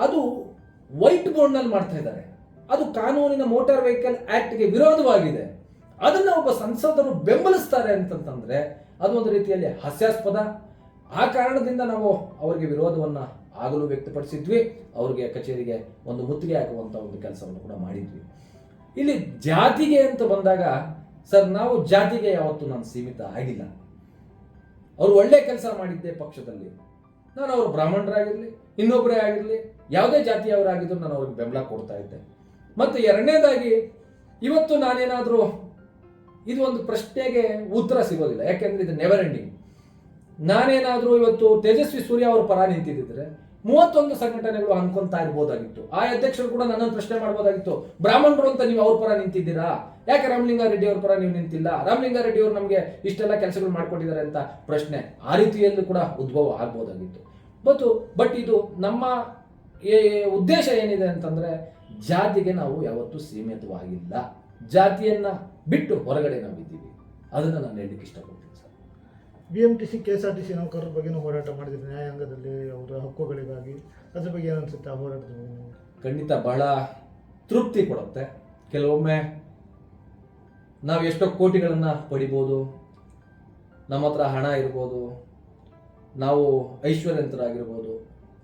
ಅದು ವೈಟ್ ಬೋರ್ಡ್ನಲ್ಲಿ ಮಾಡ್ತಾ ಇದ್ದಾರೆ. ಅದು ಕಾನೂನಿನ ಮೋಟಾರ್ ವೆಹಿಕಲ್ ಆಕ್ಟ್ಗೆ ವಿರೋಧವಾಗಿದೆ. ಅದನ್ನ ಒಬ್ಬ ಸಂಸದರು ಬೆಂಬಲಿಸ್ತಾರೆ ಅಂತಂತಂದ್ರೆ ಅದು ಒಂದು ರೀತಿಯಲ್ಲಿ ಹಾಸ್ಯಾಸ್ಪದ. ಆ ಕಾರಣದಿಂದ ನಾವು ಅವರಿಗೆ ವಿರೋಧವನ್ನ ಆಗಲು ವ್ಯಕ್ತಪಡಿಸಿದ್ವಿ. ಅವರಿಗೆ ಕಚೇರಿಗೆ ಒಂದು ಮುತ್ತಿಗೆ ಹಾಕುವಂತ ಒಂದು ಕೆಲಸವನ್ನು ಕೂಡ ಮಾಡಿದ್ವಿ. ಇಲ್ಲಿ ಜಾತಿಗೆ ಅಂತ ಬಂದಾಗ, ಸರ್, ನಾವು ಜಾತಿಗೆ ಯಾವತ್ತೂ ನಾನು ಸೀಮಿತ ಆಗಿಲ್ಲ. ಅವರು ಒಳ್ಳೆ ಕೆಲಸ ಮಾಡಿದ್ದೆ ಪಕ್ಷದಲ್ಲಿ. ನಾನು ಅವರು ಬ್ರಾಹ್ಮಣರಾಗಿರಲಿ ಇನ್ನೊಬ್ಬರೇ ಆಗಿರಲಿ, ಯಾವುದೇ ಜಾತಿಯವರಾಗಿದ್ರು ನಾನು ಅವ್ರಿಗೆ ಬೆಂಬಲ ಕೊಡ್ತಾ ಇದ್ದೆ. ಮತ್ತು ಎರಡನೇದಾಗಿ, ಇವತ್ತು ನಾನೇನಾದರೂ ಇದು ಒಂದು ಪ್ರಶ್ನೆಗೆ ಉತ್ತರ ಸಿಗೋದಿಲ್ಲ. ಯಾಕೆಂದ್ರೆ ಇದು ನೆವರ್ ಎಂಡಿಂಗ್ ನಾನೇನಾದರೂ ಇವತ್ತು ತೇಜಸ್ವಿ ಸೂರ್ಯ ಅವರ ಪರ ನಿಂತಿದ್ದರೆ ಮೂವತ್ತೊಂದು ಸಂಘಟನೆಗಳು ಅನ್ಕೊಂತಾ ಇರ್ಬೋದಾಗಿತ್ತು. ಆ ಅಧ್ಯಕ್ಷರು ಕೂಡ ನನ್ನನ್ನು ಪ್ರಶ್ನೆ ಮಾಡ್ಬೋದಾಗಿತ್ತು. ಬ್ರಾಹ್ಮಣರು ಅಂತ ನೀವು ಅವ್ರ ಪರ ನಿಂತಿದ್ದೀರಾ? ಯಾಕೆ ರಾಮಲಿಂಗಾರೆಡ್ಡಿ ಅವ್ರ ಪರ ನೀವು ನಿಂತಿಲ್ಲ? ರಾಮಲಿಂಗಾರೆಡ್ಡಿ ಅವರು ನಮಗೆ ಇಷ್ಟೆಲ್ಲ ಕೆಲಸಗಳು ಮಾಡ್ಕೊಟ್ಟಿದ್ದಾರೆ ಅಂತ ಪ್ರಶ್ನೆ ಆ ರೀತಿಯಲ್ಲೂ ಕೂಡ ಉದ್ಭವ ಆಗ್ಬೋದಾಗಿತ್ತು. ಮತ್ತು ಬಟ್ ಇದು ನಮ್ಮ ಉದ್ದೇಶ ಏನಿದೆ ಅಂತಂದ್ರೆ ಜಾತಿಗೆ ನಾವು ಯಾವತ್ತೂ ಸೀಮಿತವಾಗಿಲ್ಲ. ಜಾತಿಯನ್ನ ಬಿಟ್ಟು ಹೊರಗಡೆ ನಾವು ಇದ್ದೀವಿ. ಅದನ್ನ ನಾನು ಹೇಳಲಿಕ್ಕೆ ಇಷ್ಟಪಡ್ತೀನಿ sir. B M T C K S R T C ನೌಕರರ ಬಗ್ಗೆನೂ ಹೋರಾಟ ಮಾಡಿದ್ರು. ನ್ಯಾಯಾಂಗದಲ್ಲಿ ಅವರ ಹಕ್ಕುಗಳಿಗಾಗಿ. ಅದ್ರ ಬಗ್ಗೆ ಏನನ್ಸುತ್ತೆ ಅನ್ಸುತ್ತೆ ಆ ಹೋರಾಟದ ಖಂಡಿತ ಬಹಳ ತೃಪ್ತಿ ಕೊಡುತ್ತೆ. ಕೆಲವೊಮ್ಮೆ ನಾವು ಎಷ್ಟೋ ಕೋಟಿಗಳನ್ನು ಪಡಿಬೋದು. ನಮ್ಮ ಹತ್ರ ಹಣ ಇರ್ಬೋದು. ನಾವು ಐಶ್ವರ್ಯಂತರಾಗಿರ್ಬೋದು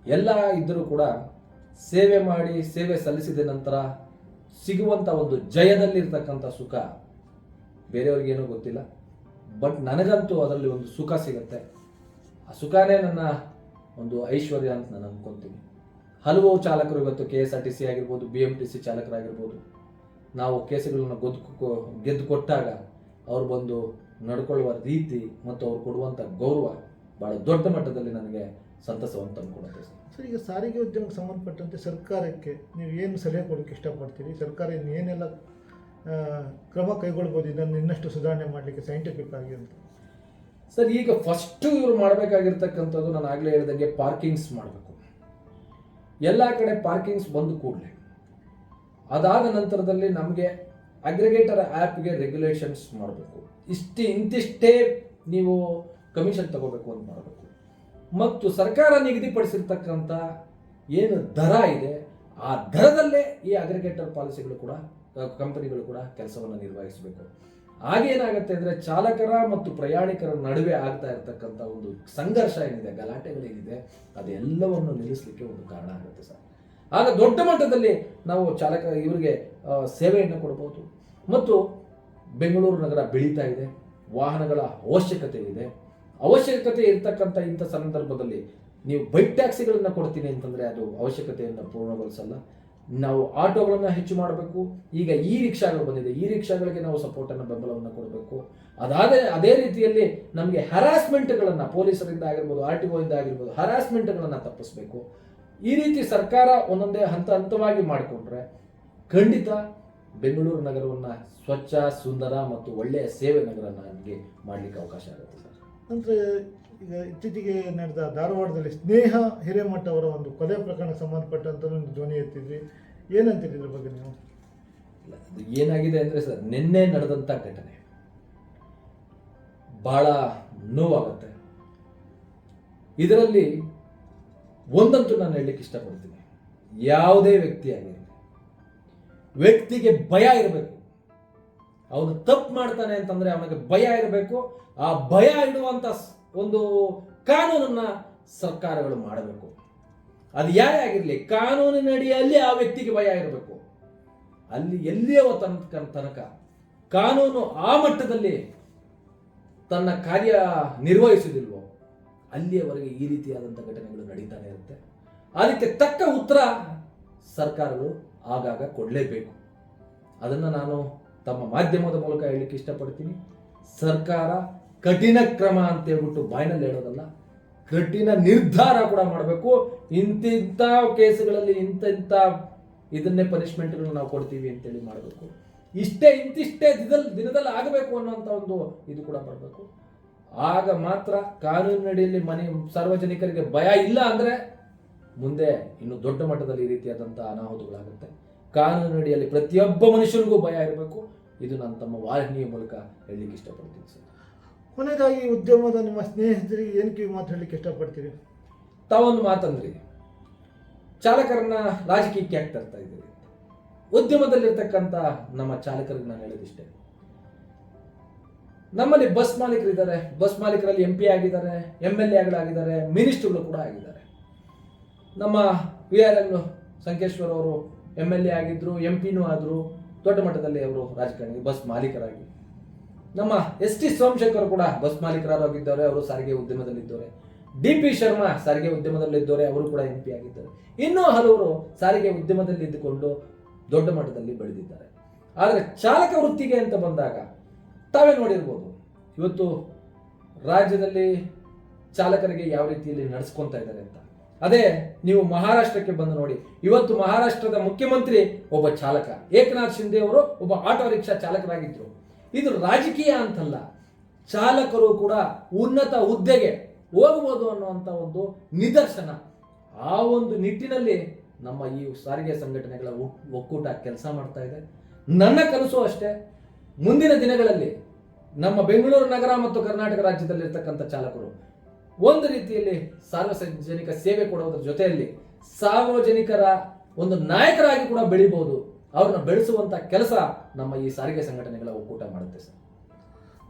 ಎಲ್ಲ ಇದ್ದರೂ ಕೂಡ ಸೇವೆ ಮಾಡಿ ಸೇವೆ ಸಲ್ಲಿಸಿದ ನಂತರ ಸಿಗುವಂಥ ಒಂದು ಜಯದಲ್ಲಿರ್ತಕ್ಕಂಥ ಸುಖ. ಬೇರೆಯವ್ರಿಗೇನೂ ಗೊತ್ತಿಲ್ಲ. ಬಟ್ ನನಗಂತೂ ಅದರಲ್ಲಿ ಒಂದು ಸುಖ ಸಿಗುತ್ತೆ. ಆ ಸುಖನೇ ನನ್ನ ಒಂದು ಐಶ್ವರ್ಯ ಅಂತ ನಾನು ಅಂದ್ಕೊತೀನಿ ಹಲವು ಚಾಲಕರು ಇವತ್ತು K S R T C ಆಗಿರ್ಬೋದು, ಬಿ ಎಂ ಟಿ ಸಿ ಚಾಲಕರಾಗಿರ್ಬೋದು, ನಾವು ಕೇಸುಗಳನ್ನು ಗೆದ್ದು ಗೆದ್ದು ಕೊಟ್ಟಾಗ ಅವ್ರು ಬಂದು ನಡ್ಕೊಳ್ಳುವ ರೀತಿ ಮತ್ತು ಅವ್ರು ಕೊಡುವಂಥ ಗೌರವ ಭಾಳ ದೊಡ್ಡ ಮಟ್ಟದಲ್ಲಿ ನನಗೆ ಸಂತಸವನ್ನು ತಂದುಕೊಡುತ್ತೆ ಸರ್. ಸರ್ ಈಗ ಸಾರಿಗೆ ಉದ್ಯಮಕ್ಕೆ ಸಂಬಂಧಪಟ್ಟಂತೆ ಸರ್ಕಾರಕ್ಕೆ ನೀವು ಏನು ಸಲಹೆ ಕೊಡೋಕ್ಕೆ ಇಷ್ಟಪಡ್ತೀರಿ? ಸರ್ಕಾರ ಇನ್ನು ಏನೆಲ್ಲ ಕ್ರಮ ಕೈಗೊಳ್ಬೋದು? ಇದನ್ನು ಇನ್ನಷ್ಟು ಸುಧಾರಣೆ ಮಾಡಲಿಕ್ಕೆ ಸೈಂಟಿಫಿಕ್ ಆಗಿ ಅಂತ. ಸರ್ ಈಗ ಫಸ್ಟು ಇವರು ಮಾಡಬೇಕಾಗಿರ್ತಕ್ಕಂಥದ್ದು ನಾನು ಆಗಲೇ ಹೇಳಿದಂಗೆ ಪಾರ್ಕಿಂಗ್ಸ್ ಮಾಡಬೇಕು. ಎಲ್ಲ ಕಡೆ ಪಾರ್ಕಿಂಗ್ಸ್ ಬಂದು ಕೂಡಲೇ. ಅದಾದ ನಂತರದಲ್ಲಿ ನಮಗೆ ಅಗ್ರಿಗೇಟರ್ ಆ್ಯಪ್ಗೆ ರೆಗ್ಯುಲೇಷನ್ಸ್ ಮಾಡಬೇಕು. ಇಷ್ಟು ಇಂತಿಷ್ಟೇ ನೀವು ಕಮಿಷನ್ ತಗೋಬೇಕು ಅಂತ ಮಾಡಬೇಕು. ಮತ್ತು ಸರ್ಕಾರ ನಿಗದಿಪಡಿಸಿರ್ತಕ್ಕಂಥ ಏನು ದರ ಇದೆ, ಆ ದರದಲ್ಲೇ ಈ ಅಗ್ರಿಗೇಟರ್ ಪಾಲಿಸಿಗಳು ಕೂಡ ಕಂಪನಿಗಳು ಕೂಡ ಕೆಲಸವನ್ನು ನಿರ್ವಹಿಸಬೇಕು. ಆಗೇನಾಗುತ್ತೆ ಅಂದರೆ ಚಾಲಕರ ಮತ್ತು ಪ್ರಯಾಣಿಕರ ನಡುವೆ ಆಗ್ತಾ ಇರತಕ್ಕಂಥ ಒಂದು ಸಂಘರ್ಷ ಏನಿದೆ ಗಲಾಟೆಗಳೇನಿದೆ ಅದೆಲ್ಲವನ್ನು ನಿಲ್ಲಿಸಲಿಕ್ಕೆ ಒಂದು ಕಾರಣ ಆಗುತ್ತೆ ಸರ್. ಆಗ ದೊಡ್ಡ ಮಟ್ಟದಲ್ಲಿ ನಾವು ಚಾಲಕ, ಇವರಿಗೆ ಸೇವೆಯನ್ನು ಕೊಡ್ಬೋದು. ಮತ್ತು ಬೆಂಗಳೂರು ನಗರ ಬೆಳೀತಾ ಇದೆ, ವಾಹನಗಳ ಅವಶ್ಯಕತೆ ಇದೆ. ಅವಶ್ಯಕತೆ ಇರ್ತಕ್ಕಂಥ ಇಂಥ ಸಂದರ್ಭದಲ್ಲಿ ನೀವು ಬೈಕ್ ಟ್ಯಾಕ್ಸಿಗಳನ್ನು ಕೊಡ್ತೀನಿ ಅಂತಂದರೆ ಅದು ಅವಶ್ಯಕತೆಯನ್ನು ಪೂರ್ಣಗೊಳಿಸಲ್ಲ. ನಾವು ಆಟೋಗಳನ್ನು ಹೆಚ್ಚು ಮಾಡಬೇಕು. ಈಗ ಈ ರಿಕ್ಷಾಗಳು ಬಂದಿದೆ. ಈ ರಿಕ್ಷಾಗಳಿಗೆ ನಾವು ಸಪೋರ್ಟನ್ನು ಬೆಂಬಲವನ್ನು ಕೊಡಬೇಕು. ಅದಾದ, ಅದೇ ರೀತಿಯಲ್ಲಿ ನಮಗೆ ಹರಾಸ್ಮೆಂಟ್ಗಳನ್ನು ಪೊಲೀಸರಿಂದ ಆಗಿರ್ಬೋದು ಆರ್ ಟಿ ಒಯಿಂದ ಆಗಿರ್ಬೋದು ಹರಾಸ್ಮೆಂಟ್ಗಳನ್ನು ತಪ್ಪಿಸ್ಬೇಕು. ಈ ರೀತಿ ಸರ್ಕಾರ ಒಂದೊಂದೇ ಹಂತ ಹಂತವಾಗಿ ಮಾಡಿಕೊಂಡ್ರೆ ಖಂಡಿತ ಬೆಂಗಳೂರು ನಗರವನ್ನು ಸ್ವಚ್ಛ, ಸುಂದರ ಮತ್ತು ಒಳ್ಳೆಯ ಸೇವೆ ನಗರ ನಮಗೆ ಮಾಡಲಿಕ್ಕೆ ಅವಕಾಶ ಆಗುತ್ತೆ ನಂತರ ಈಗ ಇತ್ತೀಚೆಗೆ ನಡೆದ ಧಾರವಾಡದಲ್ಲಿ ಸ್ನೇಹ ಹಿರೇಮಠ ಅವರ ಒಂದು ಕೊಲೆ ಪ್ರಕರಣಕ್ಕೆ ಸಂಬಂಧಪಟ್ಟಂತ ಒಂದು ಧ್ವನಿ ಎತ್ತಿದ್ರಿ. ಏನಂತೀರಿ ಇದ್ರ ಬಗ್ಗೆ ನೀವು? ಏನಾಗಿದೆ ಅಂದರೆ ಸರ್, ನಿನ್ನೆ ನಡೆದಂಥ ಘಟನೆ. ಬಹಳ ನೋವಾಗುತ್ತೆ. ಇದರಲ್ಲಿ ಒಂದಂತೂ ನಾನು ಹೇಳಲಿಕ್ಕೆ ಇಷ್ಟಪಡ್ತೀನಿ. ಯಾವುದೇ ವ್ಯಕ್ತಿ ವ್ಯಕ್ತಿಗೆ ಭಯ ಇರಬೇಕು. ಅವನು ತಪ್ಪು ಮಾಡ್ತಾನೆ ಅಂತಂದ್ರೆ ಅವನಿಗೆ ಭಯ ಇರಬೇಕು. ಆ ಭಯ ಇಡುವಂತ ಸ್- ಒಂದು ಕಾನೂನನ್ನ ಸರ್ಕಾರಗಳು ಮಾಡಬೇಕು. ಅದು ಯಾರೇ ಆಗಿರಲಿ ಕಾನೂನಿನ ಅಡಿಯಲ್ಲಿ ಆ ವ್ಯಕ್ತಿಗೆ ಭಯ ಇರಬೇಕು. ಅಲ್ಲಿ ಎಲ್ಲಿಯೋ ತನಕ ತನಕ ಕಾನೂನು ಆ ಮಟ್ಟದಲ್ಲಿ ತನ್ನ ಕಾರ್ಯ ನಿರ್ವಹಿಸುವುದಿಲ್ವೋ, ಅಲ್ಲಿಯವರೆಗೆ ಈ ರೀತಿಯಾದಂಥ ಘಟನೆಗಳು ನಡೀತಾನೆ ಇರುತ್ತೆ. ಅದಕ್ಕೆ ತಕ್ಕ ಉತ್ತರ ಸರ್ಕಾರಗಳು ಆಗಾಗ ಕೊಡಲೇಬೇಕು. ಅದನ್ನು ನಾನು ತಮ್ಮ ಮಾಧ್ಯಮದ ಮೂಲಕ ಹೇಳಲಿಕ್ಕೆ ಇಷ್ಟಪಡ್ತೀನಿ. ಸರ್ಕಾರ ಕಠಿಣ ಕ್ರಮ ಅಂತ ಹೇಳ್ಬಿಟ್ಟು ಬಾಯ್ನಲ್ಲಿ ಹೇಳೋದಲ್ಲ, ಕಠಿಣ ನಿರ್ಧಾರ ಕೂಡ ಮಾಡಬೇಕು. ಇಂತಿಂಥ ಕೇಸುಗಳಲ್ಲಿ ಇಂತಿಂಥ ಇದನ್ನೇ ಪನಿಷ್ಮೆಂಟ್ಗಳನ್ನ ನಾವು ಕೊಡ್ತೀವಿ ಅಂತೇಳಿ ಮಾಡಬೇಕು. ಇಷ್ಟೇ ಇಂತಿಷ್ಟೇ ದಿನದಲ್ಲಿ ದಿನದಲ್ಲಿ ಆಗಬೇಕು ಅನ್ನೋಂಥ ಒಂದು ಇದು ಕೂಡ ಬರಬೇಕು ಆಗ ಮಾತ್ರ ಕಾನೂನಿನಡಿಯಲ್ಲಿ ಮನೆ ಸಾರ್ವಜನಿಕರಿಗೆ ಭಯ ಇಲ್ಲ ಅಂದರೆ ಮುಂದೆ ಇನ್ನು ದೊಡ್ಡ ಮಟ್ಟದಲ್ಲಿ ಈ ರೀತಿಯಾದಂಥ ಅನಾಹುತಗಳಾಗುತ್ತೆ. ಕಾನೂನಿನಡಿಯಲ್ಲಿ ಪ್ರತಿಯೊಬ್ಬ ಮನುಷ್ಯನಿಗೂ ಭಯ ಇರಬೇಕು. ಇದು ನಾನು ತಮ್ಮ ವಾಹಿನಿಯ ಮೂಲಕ ಹೇಳಲಿಕ್ಕೆ ಇಷ್ಟಪಡ್ತೀನಿ ಸರ್. ಕೊನೆಯದಾಗಿ ಉದ್ಯಮದ ನಿಮ್ಮ ಸ್ನೇಹಿತರಿಗೆ ಏನು ಕಿವಿ ಮಾತು ಹೇಳಲಿಕ್ಕೆ ಇಷ್ಟಪಡ್ತೀರಿ? ತಾವೊಂದು ಮಾತಂದ್ರಿ. ಚಾಲಕರನ್ನ ರಾಜಕೀಯಕ್ಕೆ ಯಾಕೆ ತರ್ತಾ ಇದ್ದೀರಿ? ಉದ್ಯಮದಲ್ಲಿರ್ತಕ್ಕಂಥ ನಮ್ಮ ಚಾಲಕರಿಗೆ ನಾನು ಹೇಳೋದಿಷ್ಟೇ ನಮ್ಮಲ್ಲಿ ಬಸ್ ಮಾಲೀಕರಿದ್ದಾರೆ ಬಸ್ ಮಾಲೀಕರಲ್ಲಿ ಎಂ ಪಿ ಆಗಿದ್ದಾರೆ ಎಂ ಎಲ್ ಎಗಳಾಗಿದ್ದಾರೆ ಮಿನಿಸ್ಟರ್ಗಳು ಕೂಡ ಆಗಿದ್ದಾರೆ. ನಮ್ಮ ವಿ ಆರ್ ಎಲ್ ಸಂಕೇಶ್ವರ್ ಅವರು ಎಂ ಎಲ್ ಎ ಆಗಿದ್ರು ಎಂ ಪಿನೂ ಆದರು, ದೊಡ್ಡ ಮಟ್ಟದಲ್ಲಿ ಅವರು ರಾಜಕಾರಣಿ ಬಸ್ ಮಾಲೀಕರಾಗಿ. ನಮ್ಮ ಎಸ್ ಟಿ ಸೋಮಶೇಖರ್ ಕೂಡ ಬಸ್ ಮಾಲೀಕರಾಗಿದ್ದಾರೆ ಅವರು ಸಾರಿಗೆ ಉದ್ಯಮದಲ್ಲಿದ್ದಾರೆ. ಡಿ ಪಿ ಶರ್ಮಾ ಸಾರಿಗೆ ಉದ್ಯಮದಲ್ಲಿದ್ದವರೆ ಅವರು ಕೂಡ ಎಂ ಪಿ ಆಗಿದ್ದಾರೆ. ಇನ್ನೂ ಹಲವರು ಸಾರಿಗೆ ಉದ್ಯಮದಲ್ಲಿ ಇದ್ದುಕೊಂಡು ದೊಡ್ಡ ಮಟ್ಟದಲ್ಲಿ ಬೆಳೆದಿದ್ದಾರೆ. ಆದರೆ ಚಾಲಕ ವೃತ್ತಿಗೆ ಅಂತ ಬಂದಾಗ ತಾವೇ ನೋಡಿರ್ಬೋದು, ಇವತ್ತು ರಾಜ್ಯದಲ್ಲಿ ಚಾಲಕರಿಗೆ ಯಾವ ರೀತಿಯಲ್ಲಿ ನಡೆಸ್ಕೊತಾ ಇದ್ದಾರೆ ಅಂತ. ಅದೇ ನೀವು ಮಹಾರಾಷ್ಟ್ರಕ್ಕೆ ಬಂದು ನೋಡಿ. ಇವತ್ತು ಮಹಾರಾಷ್ಟ್ರದ ಮುಖ್ಯಮಂತ್ರಿ ಒಬ್ಬ ಚಾಲಕ. ಏಕನಾಥ್ ಶಿಂದೆ ಅವರು ಒಬ್ಬ ಆಟೋ ರಿಕ್ಷಾ ಚಾಲಕರಾಗಿದ್ದರು ಇದು ರಾಜಕೀಯ ಅಂತಲ್ಲ. ಚಾಲಕರು ಕೂಡ ಉನ್ನತ ಹುದ್ದೆಗೆ ಹೋಗಬಹುದು ಅನ್ನುವಂಥ ಒಂದು ನಿದರ್ಶನ. ಆ ಒಂದು ನಿಟ್ಟಿನಲ್ಲಿ ನಮ್ಮ ಈ ಸಾರಿಗೆ ಸಂಘಟನೆಗಳ ಒಕ್- ಒಕ್ಕೂಟ ಕೆಲಸ ಮಾಡ್ತಾ ಇದೆ. ನನ್ನ ಕನಸು ಅಷ್ಟೇ. ಮುಂದಿನ ದಿನಗಳಲ್ಲಿ ನಮ್ಮ ಬೆಂಗಳೂರು ನಗರ ಮತ್ತು ಕರ್ನಾಟಕ ರಾಜ್ಯದಲ್ಲಿರ್ತಕ್ಕಂಥ ಚಾಲಕರು ಒಂದು ರೀತಿಯಲ್ಲಿ ಸಾರ್ವಜನಿಕ ಸೇವೆ ಕೊಡುವುದರ ಜೊತೆಯಲ್ಲಿ ಸಾರ್ವಜನಿಕರ ಒಂದು ನಾಯಕರಾಗಿ ಕೂಡ ಬೆಳಿಬಹುದು. ಅವ್ರನ್ನ ಬೆಳೆಸುವಂತ ಕೆಲಸ ನಮ್ಮ ಈ ಸಾರಿಗೆ ಸಂಘಟನೆಗಳ ಒಕ್ಕೂಟ ಮಾಡುತ್ತೆ ಸರ್.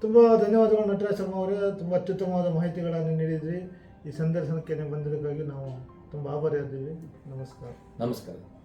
ತುಂಬ ಧನ್ಯವಾದಗಳು ನಟರಾಜ್ ಶರ್ಮಾ ಅವರೇ. ತುಂಬ ಅತ್ಯುತ್ತಮವಾದ ಮಾಹಿತಿಗಳನ್ನು ನೀಡಿದ್ರಿ. ಈ ಸಂದರ್ಶನಕ್ಕೆ ಬಂದಿದ್ದಕ್ಕಾಗಿ ನಾವು ತುಂಬ ಆಭಾರಿಯಾದ್ದೀವಿ ನಮಸ್ಕಾರ. ನಮಸ್ಕಾರ.